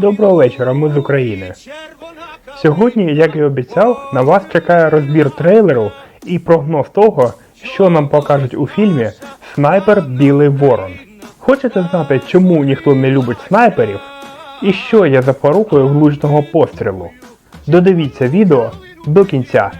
Доброго вечора, ми з України. Сьогодні, як і обіцяв, на вас чекає розбір трейлеру і прогноз того, що нам покажуть у фільмі Снайпер Білий Ворон. Хочете знати, чому ніхто не любить снайперів? І що є запорукою влучного пострілу? Додивіться відео до кінця.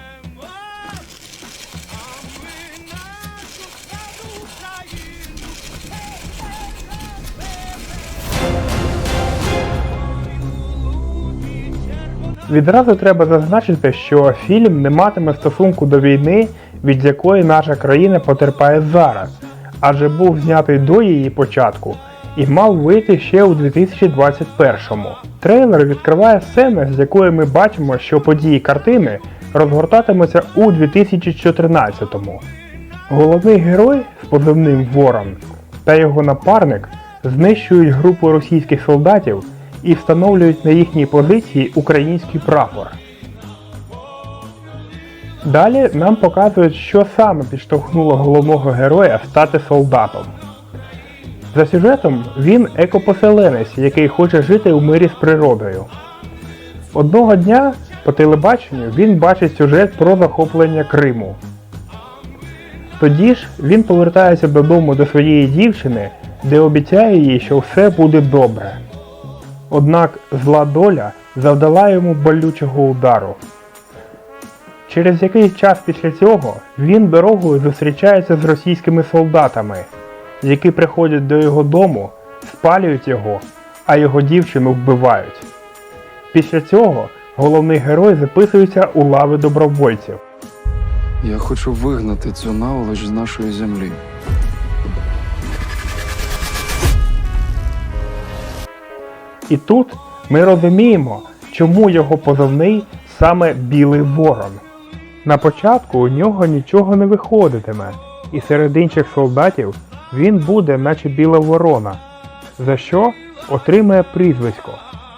Відразу треба зазначити, що фільм не матиме стосунку до війни, від якої наша країна потерпає зараз, адже був знятий до її початку і мав вийти ще у 2021-му. Трейлер відкриває сцени, з якої ми бачимо, що події картини розгортатимуться у 2014-му. Головний герой з позивним Ворон та його напарник знищують групу російських солдатів і встановлюють на їхній позиції український прапор. Далі нам показують, що саме підштовхнуло головного героя стати солдатом. За сюжетом він екопоселенець, який хоче жити у мирі з природою. Одного дня по телебаченню він бачить сюжет про захоплення Криму. Тоді ж він повертається додому до своєї дівчини, де обіцяє їй, що все буде добре. Однак зла доля завдала йому болючого удару. Через якийсь час після цього він дорогою зустрічається з російськими солдатами, які приходять до його дому, спалюють його, а його дівчину вбивають. Після цього головний герой записується у лави добровольців. Я хочу вигнати цю наволоч з нашої землі. І тут ми розуміємо, чому його позовний саме Білий Ворон. На початку у нього нічого не виходитиме, і серед інших солдатів він буде, наче біла ворона, за що отримає прізвисько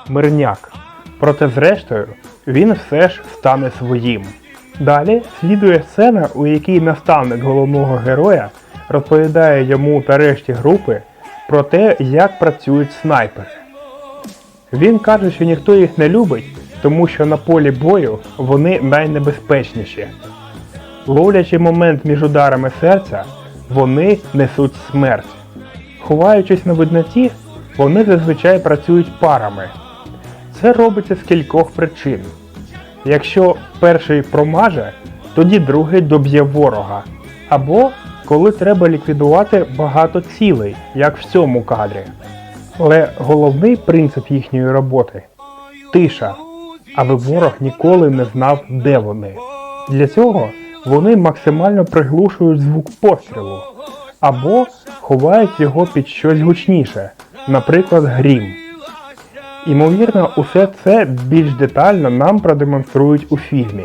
Мирняк. Проте, зрештою, він все ж стане своїм. Далі слідує сцена, у якій наставник головного героя розповідає йому та решті групи про те, як працюють снайпери. Він каже, що ніхто їх не любить, тому що на полі бою вони найнебезпечніші. Ловлячи момент між ударами серця, вони несуть смерть. Ховаючись на видноті, вони зазвичай працюють парами. Це робиться з кількох причин. Якщо перший промаже, тоді другий доб'є ворога. Або коли треба ліквідувати багато цілей, як в цьому кадрі. Але головний принцип їхньої роботи тиша, аби ворог ніколи не знав, де вони. Для цього вони максимально приглушують звук пострілу або ховають його під щось гучніше, наприклад, грім. Імовірно, усе це більш детально нам продемонструють у фільмі.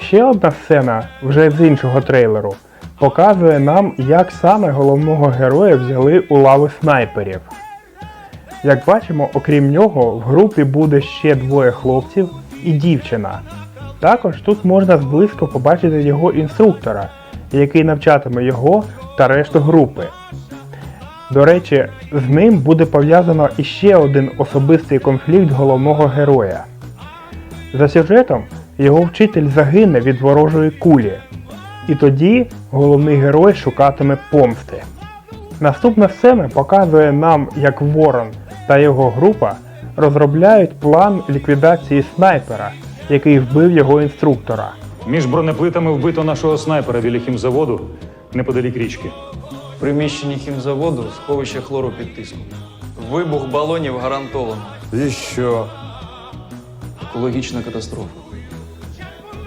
Ще одна сцена, вже з іншого трейлеру, показує нам, як саме головного героя взяли у лави снайперів. Як бачимо, окрім нього, в групі буде ще двоє хлопців і дівчина. Також тут можна зблизько побачити його інструктора, який навчатиме його та решту групи. До речі, з ним буде пов'язано іще один особистий конфлікт головного героя. За сюжетом, його вчитель загине від ворожої кулі, і тоді головний герой шукатиме помсти. Наступна сцена показує нам, як Ворон та його група розробляють план ліквідації снайпера, який вбив його інструктора. Між бронеплитами вбито нашого снайпера біля хімзаводу неподалік річки. В приміщенні хімзаводу сховище хлору під тиском. Вибух балонів гарантовано. І що? Екологічна катастрофа.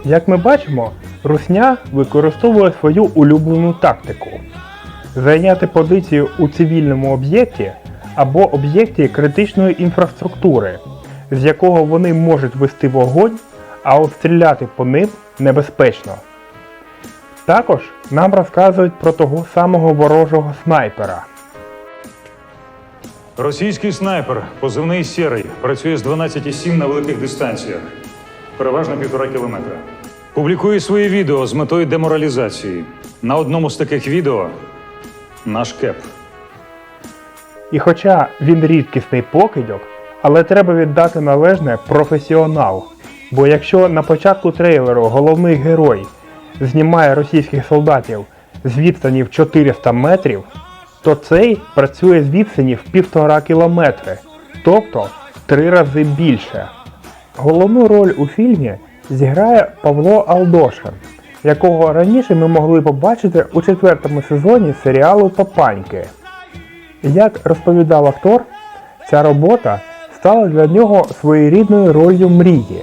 Як ми бачимо, Русня використовує свою улюблену тактику зайняти позицію у цивільному об'єкті або об'єкті критичної інфраструктури, з якого вони можуть вести вогонь, а от стріляти по ним небезпечно. Також нам розказують про того самого ворожого снайпера. Російський снайпер, позивний сірий, працює з 12,7 на великих дистанціях, переважно півтора кілометра. Публікує свої відео з метою деморалізації. На одному з таких відео наш кеп. І хоча він рідкісний покидьок, Але треба віддати належне професіонал. Бо якщо на початку трейлеру головний герой знімає російських солдатів з відстані в 400 метрів, то цей працює з відстані в півтора кілометри, тобто три рази більше. Головну роль у фільмі зіграє Павло Алдошин, якого раніше ми могли побачити у четвертому сезоні серіалу Папаньки. Як розповідав актор, ця робота стала для нього своєрідною ролью мрії.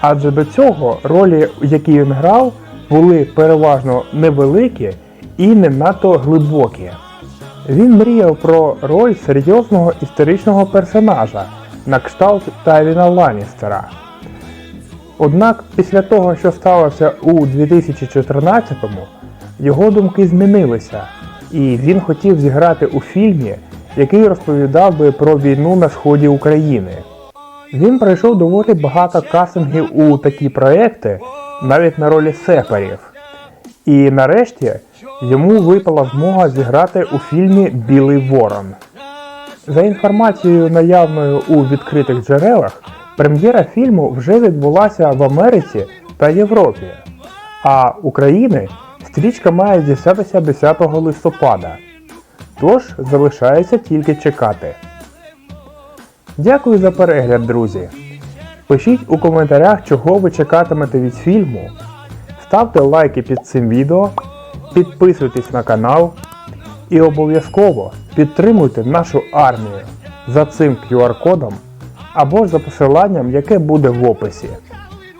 Адже до цього ролі, які він грав, були переважно невеликі і не надто глибокі. Він мріяв про роль серйозного історичного персонажа на кшталт Тайвіна Ланністера. Однак після того, що сталося у 2014-му, його думки змінилися, і він хотів зіграти у фільмі, який розповідав би про війну на сході України. Він пройшов доволі багато кастингів у такі проекти, навіть на ролі сепарів. І нарешті йому випала змога зіграти у фільмі Білий Ворон. За інформацією наявною у відкритих джерелах, прем'єра фільму вже відбулася в Америці та Європі, а України стрічка має дістатися 10 листопада. Тож залишається тільки чекати. Дякую за перегляд, друзі. Пишіть у коментарях, чого ви чекатимете від фільму. Ставте лайки під цим відео, підписуйтесь на канал і обов'язково підтримуйте нашу армію за цим QR-кодом або ж за посиланням, яке буде в описі.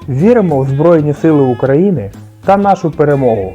Віримо в Збройні Сили України та нашу перемогу.